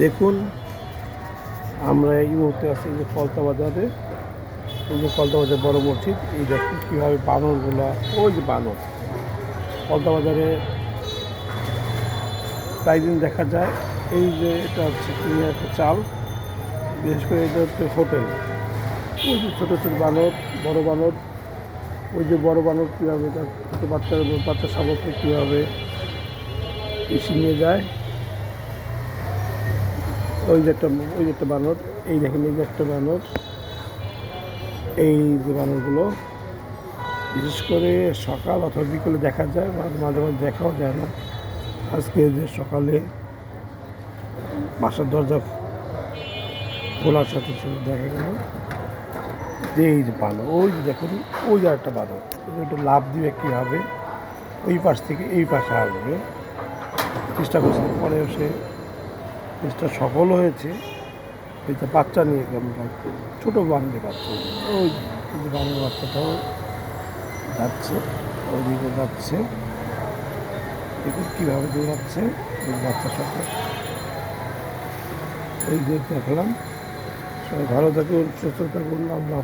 দেখুন, আমরা এই মুহূর্তে আছি যে কলতা বাজারে। এই যে কলতা বাজার বড় মসজিদ, এই দেখুন কীভাবে বানরগুলা, ওই যে বানর। কলতা বাজারে প্রায় দিন দেখা যায়, এই যে এটা হচ্ছে একটা চাল, বিশেষ করে এটা হচ্ছে হোটেল। ওই যে ছোটো ছোটো বানর, বড় বানর, ওই যে বড় বানর কীভাবে তার ছোটো বাচ্চার, বাচ্চা সামগ্রী কীভাবে এসে নিয়ে যায়। ওই যে একটা, ওই যে একটা বানর এই দেখেন, এই যে একটা বানর এই যে বানরগুলো বিশেষ করে সকাল অথবা বিকেলে দেখা যায়, বা মাঝে মাঝে দেখাও যায় না। আজকে যে সকালে বাসার দরজা খোলার সাথে সাথে দেখা গেল যে এই যে বানর ওই যে দেখুন, ওই যে একটা বানর একটু লাভ দিবে কী হবে? ওই পাশ থেকে এই পাশে আসবে। চেষ্টা করছে পরেও সে চেষ্টা সফল হয়েছে। যে বাচ্চা নিয়ে আমরা ছোটো বান্ধে বাচ্চা ওই বাংলা বাচ্চাটাও যাচ্ছে, ওইদিকে যাচ্ছে। দেখুন কীভাবে দৌড়াচ্ছে ওই বাচ্চার সাথে। এই যে দেখলাম, সবাই ভালো থাকুন, সুস্থ থাকুন, আল্লাহ